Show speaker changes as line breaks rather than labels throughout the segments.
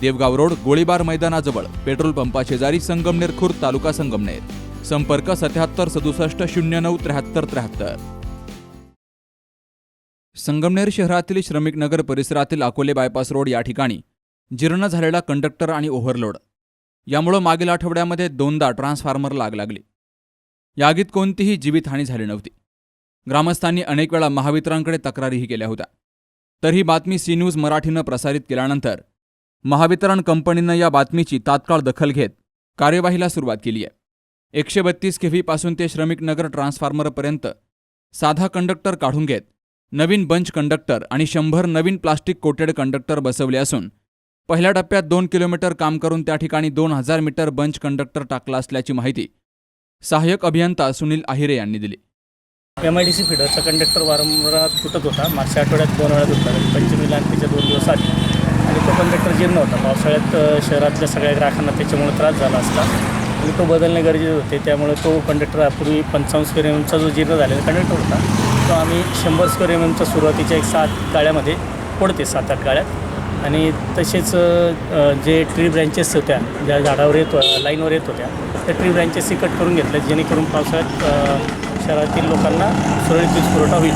Devgaon road गोळीबार मैदानाजवळ petrol पंपा शेजारी संगमनेर खुर्द तालुका संगमनेर. संपर्क सत्याहत्तर सदुसष्ट शून्य नऊ त्र्याहत्तर त्र्याहत्तर. संगमनेर शहरातील श्रमिक नगर परिसरातील अकोले बायपास रोड या ठिकाणी जीर्ण झालेला कंडक्टर आणि ओव्हरलोड. यामुळं मागील आठवड्यामध्ये दोनदा ट्रान्सफॉर्मर आग लागली. या आगीत कोणतीही जीवितहानी झाली नव्हती. ग्रामस्थांनी अनेक वेळा महावितरणकडे तक्रारीही केल्या होत्या. तर ही बातमी सी न्यूज मराठीनं प्रसारित केल्यानंतर महावितरण कंपनीनं या बातमीची तात्काळ दखल घेत कार्यवाहीला सुरुवात केली आहे. एकशे बत्तीस केव्हीपासून ते श्रमिक नगर ट्रान्सफॉर्मरपर्यंत साधा कंडक्टर काढून घेत नवीन बंच कंडक्टर आणि शंभर नवीन प्लास्टिक कोटेड कंडक्टर बसवले असून पहिल्या टप्प्यात दोन किलोमीटर काम करून त्या ठिकाणी दोन हजार मीटर बंच कंडक्टर टाकला असल्याची माहिती सहाय्यक अभियंता सुनील आहिरे यांनी दिली.
एम आय डी सी फिडरचा कंडक्टर वारंवार तुटत होता. मागच्या आठवड्यात दोन वेळा तुटला. पंचमीला त्याच्या दोन दिवस आधी कंडक्टर जीर्ण होता. पावसाळ्यात शहरातल्या सगळ्या ग्राहकांना त्याच्यामुळे त्रास झाला असता. आणि तो बदलणे गरजेचे होते. त्यामुळे तो कंडक्टर पूर्वी पंचावन्न स्क्वेअर एम एमचा जो जीर्ण झालेला कंडक्टर होता तो आम्ही शंभर स्क्वेअर एम एमचा सुरुवातीच्या एक सात गाळ्यामध्ये पडते सात आठ गाळ्यात. आणि तसेच जे ट्री ब्रँचेस होत्या ज्या झाडावर येत लाईनवर येत होत्या त्या ट्री ब्रँचेसही कट करून घेतल्या जेणेकरून पावसाळ्यात शहरातील लोकांना सुरळीत वीज पुरवठा होईल.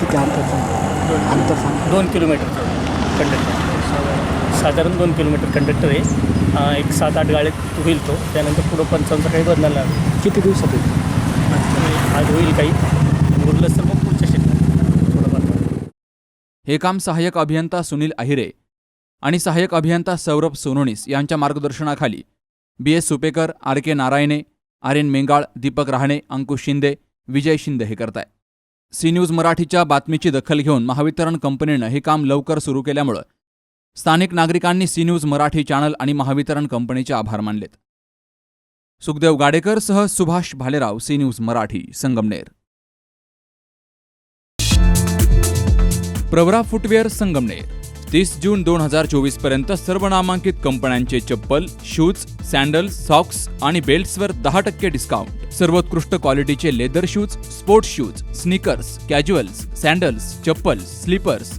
किती अंतर
दोन किलोमीटरचं कंडक्टर साधारण दोन किलोमीटर कंडक्टर आहे. एक सात आठ गाड्यात होईल तो. त्यानंतर पुढं पंचावन्नचा काही बदलणार नाही
किती दिवसात होईल?
आज होईल काही. उरलं तर मग पुढच्या थोडंफार.
हे काम सहाय्यक अभियंता सुनील आहिरे आणि सहाय्यक अभियंता सौरभ सोनोनीस यांच्या मार्गदर्शनाखाली B S Supekar R K Narayane R N Mengal Deepak Rahane Ankush Shinde Vijay Shinde हे करताय. सी न्यूज मराठीच्या बातमीची दखल घेऊन महावितरण कंपनीनं हे काम लवकर सुरू केल्यामुळं स्थानिक नागरिकांनी सी न्यूज मराठी चॅनल आणि महावितरण कंपनीचे आभार मानलेत. सुखदेव गाडेकर सह Subhash Bhalerao C news Marathi Sangamner. Pravara footwear Sangamner. तीस जून दोन हजार चोवीसपर्यंत सर्व नामांकित कंपन्यांचे चप्पल शूज सँडल्स सॉक्स आणि बेल्ट्सवर दहा टक्के डिस्काउंट. सर्वोत्कृष्ट क्वालिटीचे leather shoes sports shoes sneakers casuals sandals चप्पल स्लीपर्स